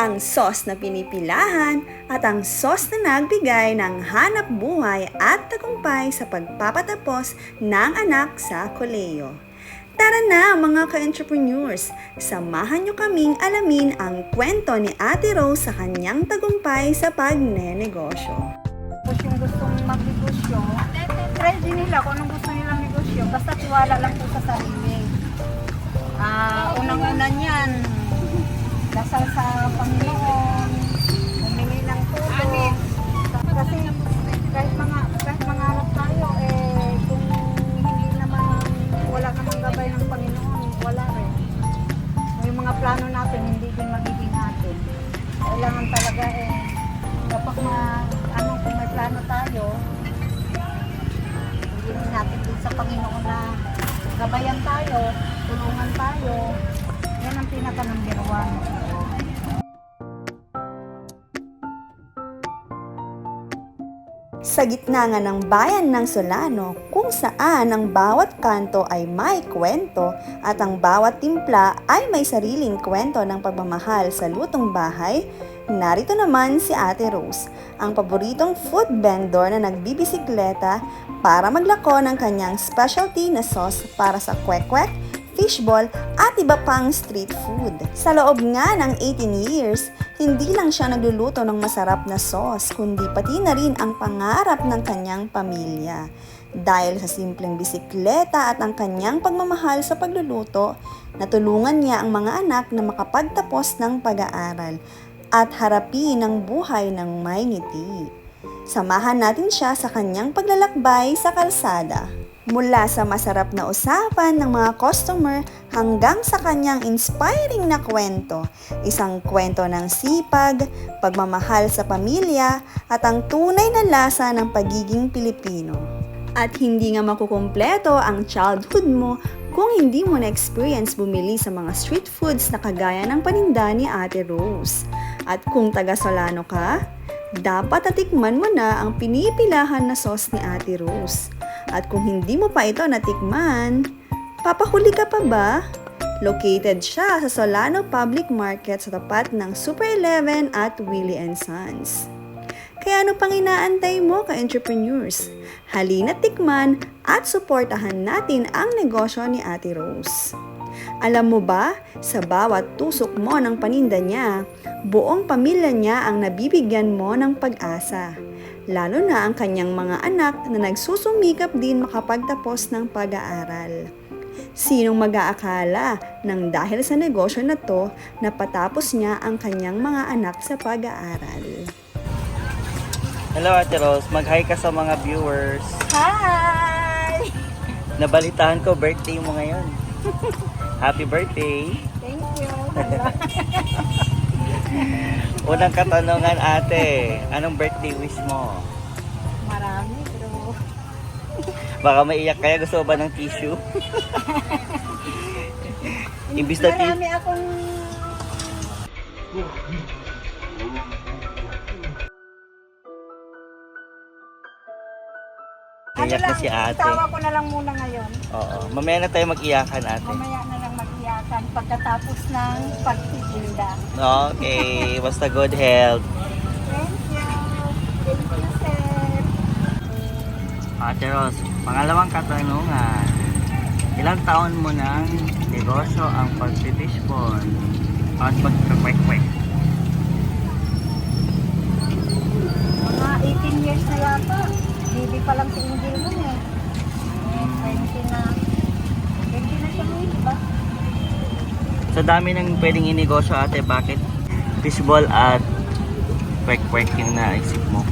ang sauce na pinipilahan at ang sauce na nagbigay ng hanap buhay at tagumpay sa pagpapatapos ng anak sa koleyo. Tara na mga ka-entrepreneurs, samahan nyo kaming alamin ang kwento ni Ate Rose sa kanyang tagumpay sa pagnenegosyo. Yung gustong magnegosyo, ready nila kung anong gusto nilang negosyo. Basta tiwala lang po sa sarili. Ah, unang-una niyan, dasal sa Panginoon, humingi ng tulong. Kasi kahit mga kahit mangarap tayo, eh, kung hindi naman, wala namang gabay ng Panginoon, wala rin. Yung mga plano natin, hindi din magiging natin. Kailangan talaga eh, kapag ma, ano, kung may plano tayo, hindi natin din sa Panginoon na gabayan tayo, tulungan tayo. Yan ang pinaka number Sa gitna nga ng bayan ng Solano, kung saan ang bawat kanto ay may kwento at ang bawat timpla ay may sariling kwento ng pagmamahal sa lutong bahay, narito naman si Ate Rose, ang paboritong food vendor na nagbibisikleta para maglako ng kanyang specialty na sauce para sa kwek-kwek, fishball at iba pang street food. Sa loob nga ng 18 years, hindi lang siya nagluluto ng masarap na sauce, kundi pati na rin ang pangarap ng kanyang pamilya. Dahil sa simpleng bisikleta at ang kanyang pagmamahal sa pagluluto, natulungan niya ang mga anak na makapagtapos ng pag-aaral at harapin ang buhay ng may ngiti. Samahan natin siya sa kanyang paglalakbay sa kalsada. Mula sa masarap na usapan ng mga customer hanggang sa kanyang inspiring na kwento. Isang kwento ng sipag, pagmamahal sa pamilya at ang tunay na lasa ng pagiging Pilipino. At hindi nga makukumpleto ang childhood mo kung hindi mo na-experience bumili sa mga street foods na kagaya ng paninda ni Ate Rose. At kung taga Solano ka, dapat natikman mo na ang pinipilahan na sauce ni Ate Rose. At kung hindi mo pa ito natikman, papahuli ka pa ba? Located siya sa Solano Public Market sa tapat ng Super 11 at Willie Sons. Kaya ano pang inaantay mo ka-entrepreneurs? Halina tikman at suportahan natin ang negosyo ni Ate Rose. Alam mo ba, sa bawat tusok mo ng paninda niya, buong pamilya niya ang nabibigyan mo ng pag-asa. Lalo na ang kanyang mga anak na nagsusumikap din makapagtapos ng pag-aaral. Sinong mag-aakala nang dahil sa negosyo na to, napatapos niya ang kanyang mga anak sa pag-aaral. Hello Ate Rose, mag-hi ka sa mga viewers. Hi! Nabalitaan ko birthday mo ngayon. Happy birthday! Thank you. Unang katanungan ate, anong birthday wish mo? Marami, pero Baka maiyak kaya gusto ba ng tissue? Imbis na marami akong Iyak na si ate. Tawa ko na lang muna ngayon. Oo, mamaya na tayo mag-iyakan ate. Mamaya na pagkatapos ng pagtitinda. Okay, basta good health. Thank you. Thank you, sir. Ate Rose, pangalawang katanungan. Ilang taon mo nang negosyo ang pag-fishball at pag-kwek-kwek? Mga 18 years na yata. Baby pa lang si Angel mo eh. Eh, 20 na. 20 na siya ngayon, di ba? Sa dami ng pwedeng inegosyo ate, bakit fishball at kwek-kwek yung naisip mo?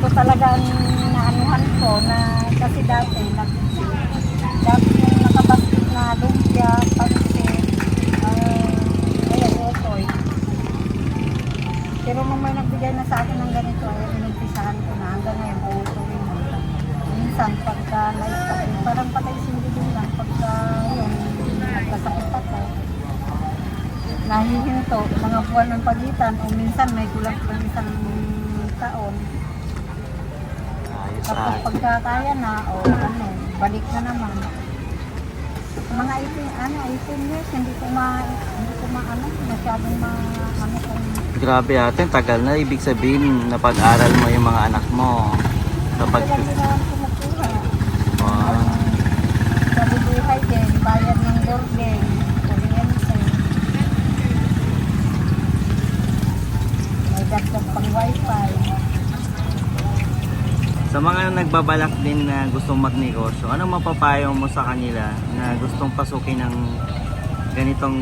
Ito talaga ang naanuhan ko na kasi dati, nag, dati yung nakabasket na lumpia, Nahihinto, mga buwan ng pagitan, o minsan may kulang-kulang isang taon. Ayos Tapos ate. pagka kaya na, o ano, balik na naman. Mga 18, ano, 18 years, hindi ko ma, hindi ko maano, masyadong ma, ano kung Grabe ate, tagal na. Ibig sabihin, napag-aral mo yung mga anak mo. Kapag... sila nila ang kumukuha. Wow. Sa bubuhay din, bayad ng boarding, kuryente. May dagdag pang wifi. Sa mga nagbabalak din na gustong magnegosyo, anong mapapayo mo sa kanila na gustong pasukin ng ganitong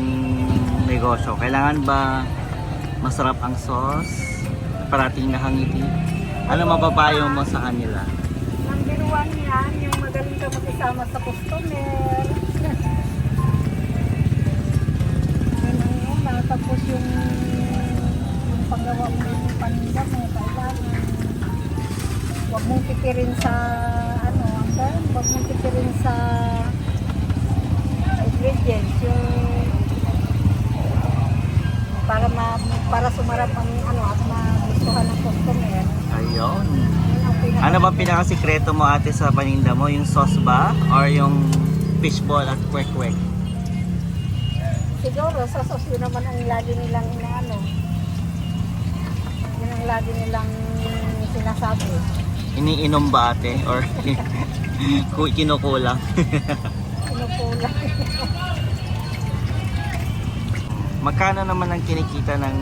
negosyo? Kailangan ba masarap ang sauce? Parating nakangiti? Ano mapapayo mo sa kanila? Number one yan, yung magaling ka makisama sa customer. Pipirin sa ano, ang mong pipirin sa ingredients, yung para ma para sumarap ang ano at magustuhan ng customer. Ayun. Ano ba pinakasikreto mo ate sa paninda mo? Yung sauce ba? Or yung fishball at kwek-kwek? Siguro, sa sauce yun naman ang lagi nilang inaano. Yun ang lagi nilang sinasabi. Iniinom ba ate? Or ku- kinukulang? Pinupula. Magkano naman ang kinikita ng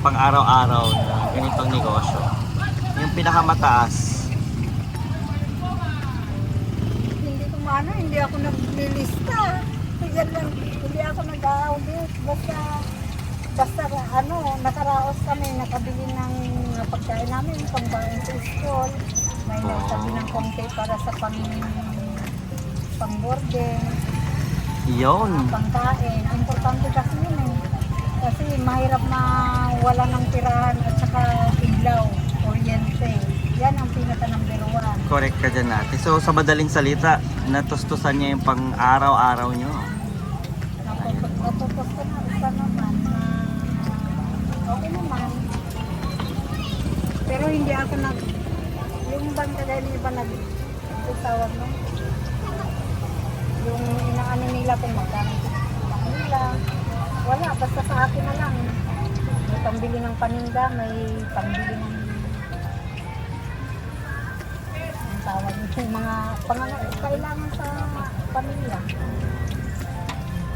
pang-araw-araw na ganitong negosyo? Yung pinakamataas. hindi ko maano, hindi ako naglilista. Yan lang, hindi ako nag-audit. Basta, basta ano, nakaraos kami, nakabili ng pagkain namin, pangbaon sa school. May Oh. nasabi ng konti para sa pang pang boarding. Yun. pangkain. Importante kasi yun eh. Kasi mahirap na wala ng tirahan at saka iglaw, kuryente. Yan ang pinaka number one. Correct ka dyan ate. So sa madaling salita, natustusan niya yung pang-araw-araw nyo. Ko na isa naman na okay naman. Pero hindi ako nag bang kagaya ng iba nag tawag no? Yung inaano nila kung magkano nila. Wala, basta sa akin na lang. May pambili ng paninda, may pambili ng ang tawag nito, mga pangano, kailangan sa pamilya.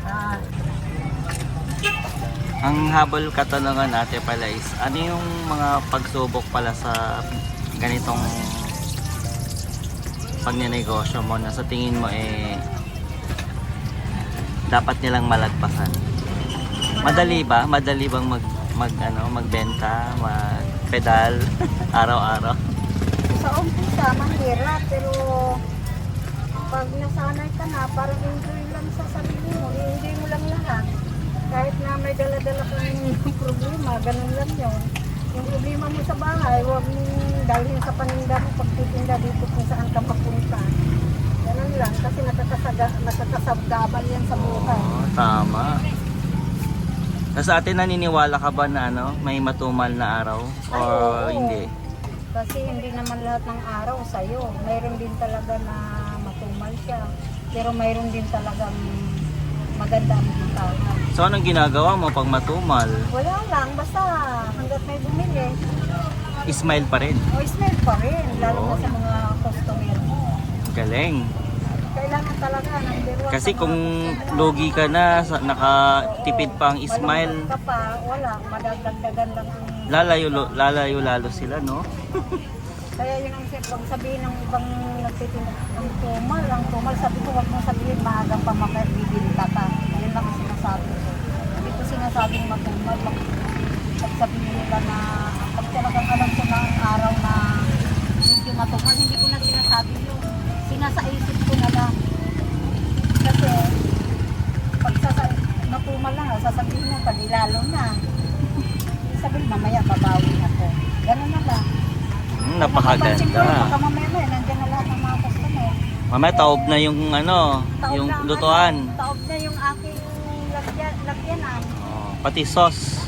Ah, Ang habol katanungan ate pala is, ano yung mga pagsubok pala sa ganitong pagnenegosyo mo na sa tingin mo eh dapat nilang malagpasan? Madali ba? Madali bang mag, mag ano, magbenta, magpedal araw-araw? sa umpisa, mahirap, pero pag nasanay ka na, parang enjoy lang sa sarili mo, i-enjoy mo lang lahat. Kahit na may dala-dala kang problema, ganun lang yun. Yung problema mo sa bahay, huwag mong dalhin sa paninda mo pagtitinda dito kung saan ka papunta. Ganun lang, kasi nakakasaga, nakakasabgabal yan sa buhay. Oo, tama. Tapos ate, naniniwala ka ba na ano, may matumal na araw? Ay, oo. hindi? Kasi hindi naman lahat ng araw sa'yo. Mayroon din talaga na matumal siya. Pero mayroon din talagang maganda ang bitahan. So anong ginagawa mo pag matumal? Wala lang, basta hanggat may bumili. Smile pa rin. O smell pa rin, lalo na sa mga customer mo. Galing. Kailangan talaga number one. Kasi sa mga kung customer. lugi ka na, sa- nakatipid pa ang Malungkot smile, ka pa, wala, madagdagan lang ang... lalayo, lalayo lalo sila, no? Kaya yun ang pag sabihin ng ibang nagtitinda, ang tumal, ang tumal, sabi ko, wag mong sabihin, maagang pa makabibinta ka. Yun Mamaya taob na yung ano, Taob yung na lutuan. Ano, taob na yung aking lagyan, lagyanan. Oh, pati sauce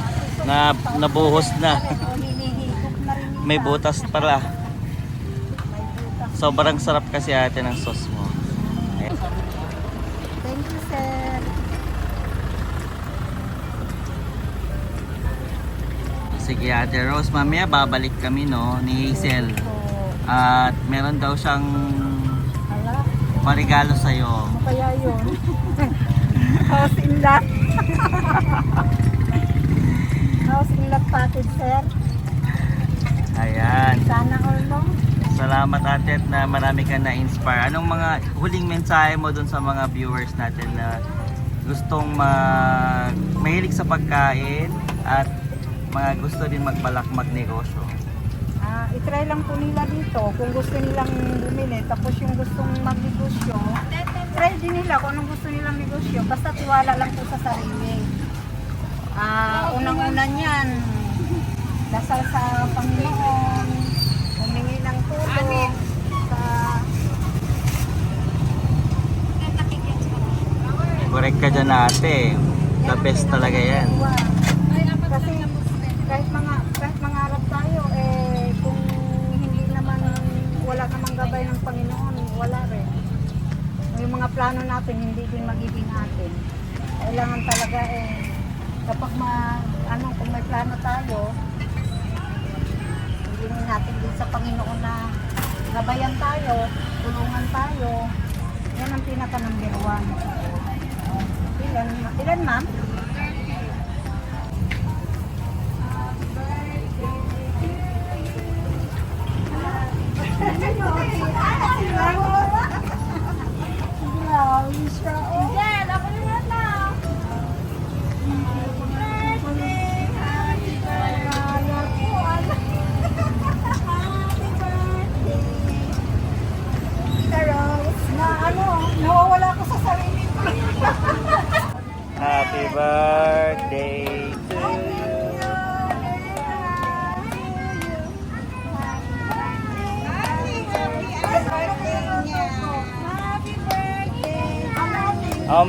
na nabuhos na. O, hinihigop na. May butas pala. Sobrang sarap kasi ate ng sauce mo. Thank you, sir. sige Ate Rose, mamaya babalik kami no ni Hazel. At meron daw siyang parigalo sa'yo. kaya yun? House in lot. House in lot package, sir. Ayan. Sana all no? Salamat ate at na marami ka na-inspire. Anong mga huling mensahe mo dun sa mga viewers natin na gustong mag mahilig sa pagkain at mga gusto din magbalak magnegosyo? Ah, itry lang po nila dito. Kung gusto nilang bumili tapos yung gustong magnegosyo try din nila kung anong gusto nilang negosyo. Basta tiwala lang po sa sarili. Ah, unang-una niyan dasal sa Panginoon humingi ng tulong sa Correct ka dyan ate. The best talaga yan. Mga plano natin hindi din magiging atin. Kailangan talaga eh kapag ma ano kung may plano tayo hilingin natin din sa Panginoon na gabayan tayo tulungan tayo. Yan ang pinaka number one. Ilan, ilan ma'am? na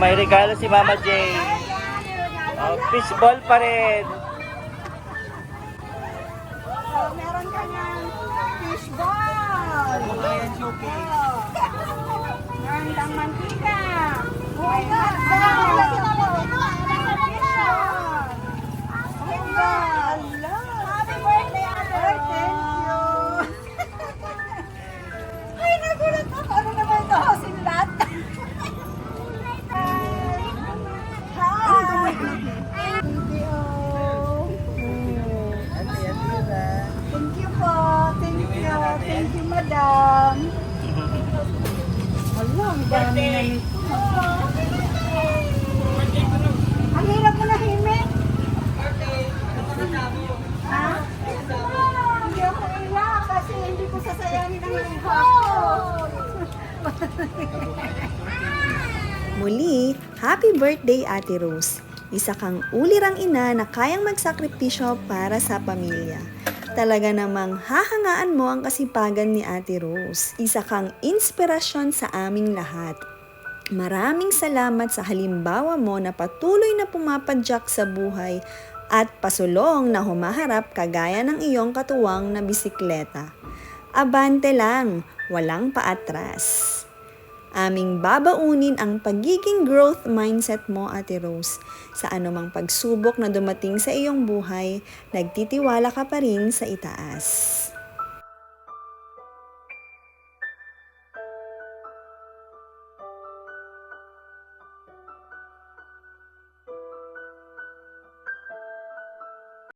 may regalo si Mama Jay. Oh, fishball pa rin. So, meron ka ng fishball. Oh. Meron kang mantika. May hotdog. Happy Thank you. Po. Thank you. Thank you, madam. Ala, ang dami na nito. Ang hirap mo na himik. Ha? Hindi ako iyak kasi hindi ko sasayangin ang ko. Muli, happy birthday Ate Rose. Isa kang ulirang ina na kayang magsakripisyo para sa pamilya. Talaga namang hahangaan mo ang kasipagan ni Ate Rose. Isa kang inspirasyon sa aming lahat. Maraming salamat sa halimbawa mo na patuloy na pumapadyak sa buhay at pasulong na humaharap kagaya ng iyong katuwang na bisikleta. Abante lang, walang paatras. Aming babaunin ang pagiging growth mindset mo, Ate Rose. Sa anumang pagsubok na dumating sa iyong buhay, nagtitiwala ka pa rin sa itaas.